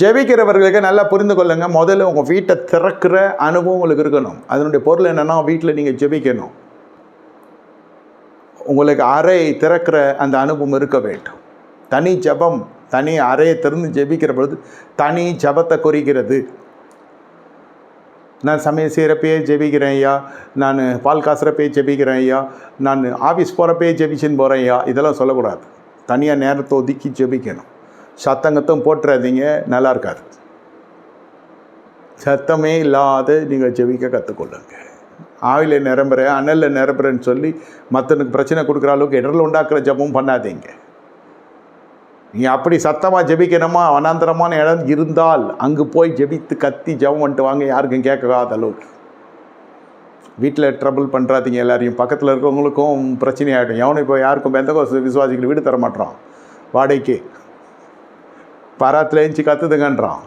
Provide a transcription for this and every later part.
ஜெபிக்கிறவர்களுக்கு நல்லா புரிந்து கொள்ளுங்கள் முதல்ல உங்கள் வீட்டை திறக்கிற அனுபவம் உங்களுக்கு இருக்கணும். அதனுடைய பொருள் என்னென்னா வீட்டில் நீங்கள் ஜெபிக்கணும். உங்களுக்கு அறை திறக்கிற அந்த அனுபவம் இருக்க வேண்டும். தனி ஜெபம் தனி அறையை திறந்து ஜெபிக்கிற பொழுது தனி ஜெபத்தை குறிக்கிறது. நான் சமையல் செய்கிறப்பே ஜெபிக்கிறேன் ஐயா. நான் பால் காசுறப்பே ஜெபிக்கிறேன் ஐயா. நான் ஆஃபீஸ் போகிறப்பே ஜெபிச்சுன்னு போகிறேன் ஐயா. இதெல்லாம் சொல்லக்கூடாது. தனியாக நேரத்தை ஒதுக்கி ஜெபிக்கணும். சத்தங்கத்தும் போட்டுறாதீங்க நல்லா இருக்காது. சத்தமே இல்லாத நீங்கள் ஜெபிக்க கற்றுக்கொள்ளுங்க ஆவில நிரம்புற அனலில் நிரம்புறேன்னு சொல்லி மற்றனுக்கு பிரச்சனை கொடுக்குற அளவுக்கு இடரில் உண்டாக்குற ஜெபம் பண்ணாதீங்க. நீங்கள் அப்படி சத்தமாக ஜெபிக்கணுமா? அனாந்தரமான இடம் இருந்தால் அங்கே போய் ஜெபித்து கத்தி ஜெபம் பண்ணிட்டு வாங்க யாருக்கும் கேட்காத அளவுக்கு. வீட்டில் ட்ரபிள் பண்ணுறாதீங்க எல்லாரையும். பக்கத்தில் இருக்கிறவங்களுக்கும் பிரச்சனை ஆகிடும் எவனும் இப்போ யாருக்கும் எந்த விசுவாசிகள் வீடு தர மாட்டோம் வாடகைக்கு. பராத்தில் எழுந்துச்சி கற்றுதுங்கன்றான்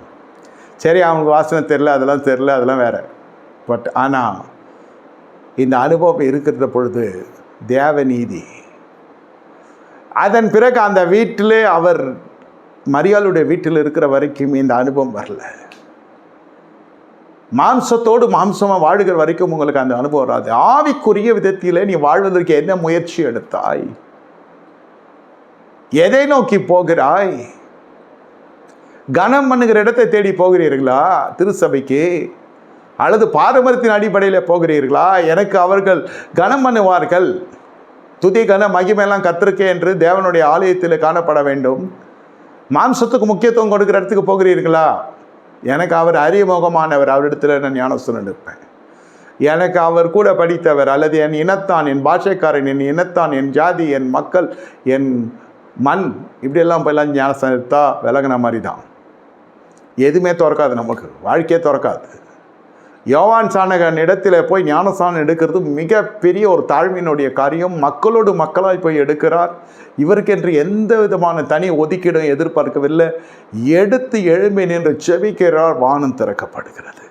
சரி அவனுக்கு வாசனை தெரில அதெல்லாம் தெரில அதெல்லாம் வேறு. பட் ஆனால் இந்த அனுபவம் இருக்கிறத பொழுது தேவநீதி. அதன் பிறகு அந்த வீட்டிலே அவர் மரியாளுடைய வீட்டில் இருக்கிற வரைக்கும் இந்த அனுபவம் வரல. மாம்சத்தோடு மாம்சமாக வாழுகிற வரைக்கும் உங்களுக்கு அந்த அனுபவம் வராது. ஆவிக்குரிய விதத்திலே நீ வாழ்வதற்கு என்ன முயற்சி எடுத்தாய்? எதை நோக்கி போகிறாய்? கனம் பண்ணுகிற இடத்தை தேடி போகிறீர்களா? திருச்சபைக்கு? அல்லது பாரம்பரியத்தின் அடிப்படையில் போகிறீர்களா? எனக்கு அவர்கள் கனம் பண்ணுவார்கள். துதி கன மகிமையெல்லாம் கத்திருக்கே என்று தேவனுடைய ஆலயத்தில் காணப்பட வேண்டும். மாம்சத்துக்கு முக்கியத்துவம் கொடுக்குற இடத்துக்கு போகிறீர்களா? எனக்கு அவர் அறிமுகமானவர். அவரிடத்தில் நான் ஞானஸ்தனம் இருப்பேன் எனக்கு அவர் கூட படித்தவர். அல்லது என் இனத்தான் என் பாஷைக்காரன் என் இனத்தான் என் ஜாதி என் மக்கள் என் மண் இப்படியெல்லாம் போயெல்லாம் ஞானஸ்தானம் எடுத்தால் விலகின மாதிரி தான் எதுவுமே திறக்காது நமக்கு. வாழ்க்கையே திறக்காது. யோவான் சாணகன் இடத்துல போய் ஞானஸ்தானம் எடுக்கிறது மிகப்பெரிய ஒரு தாழ்மையினுடைய காரியம். மக்களோடு மக்களாய் போய் எடுக்கிறார். இவருக்கென்று எந்த விதமான தனி ஒதுக்கீடும் எதிர்பார்க்கவில்லை. எடுத்து எழும்பி நின்று செவிக்கிறார் வானம் திறக்கப்படுகிறது.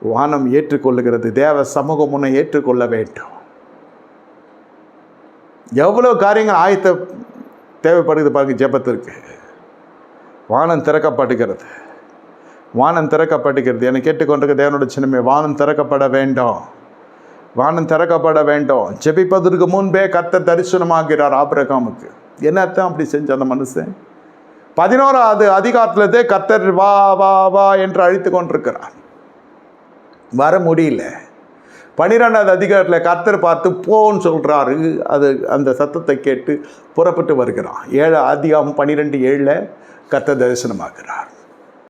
வானம் ஏற்றுக்கொள்ளுகிறது. தேவ சமூகம் முன்னை ஏற்றுக்கொள்ள வேண்டும். எவ்வளோ காரியங்கள் ஆயத்த தேவைப்படுது பாருங்க ஜெபத்திற்கு. வானம் திறக்கப்படுகிறது வானம் திறக்கப்படுகிறது என்னை கேட்டுக்கொண்டிருக்க தேவனோட சின்னமே வானம் திறக்கப்பட வேண்டும். வானம் திறக்கப்பட வேண்டும். ஜெபிப்பதற்கு முன்பே கத்த தரிசனமாகிறார் ஆபிரகாமுக்கு. என்ன அர்த்தம் அப்படி செஞ்ச அந்த மனுஷன்? பதினோராவது அதிகாரத்திலே கத்தர் வா வா வா என்று அழைத்து கொண்டிருக்கிறார் வர முடியல. பன்னிரெண்டாவது அதிகாரத்தில் கர்த்தர் பார்த்து போன்னு சொல்கிறாரு அது அந்த சத்தத்தை கேட்டு புறப்பட்டு வருகிறான். ஏழு அதிகாரம் பன்னிரெண்டு ஏழில் கர்த்தர் தரிசனமாகிறார்.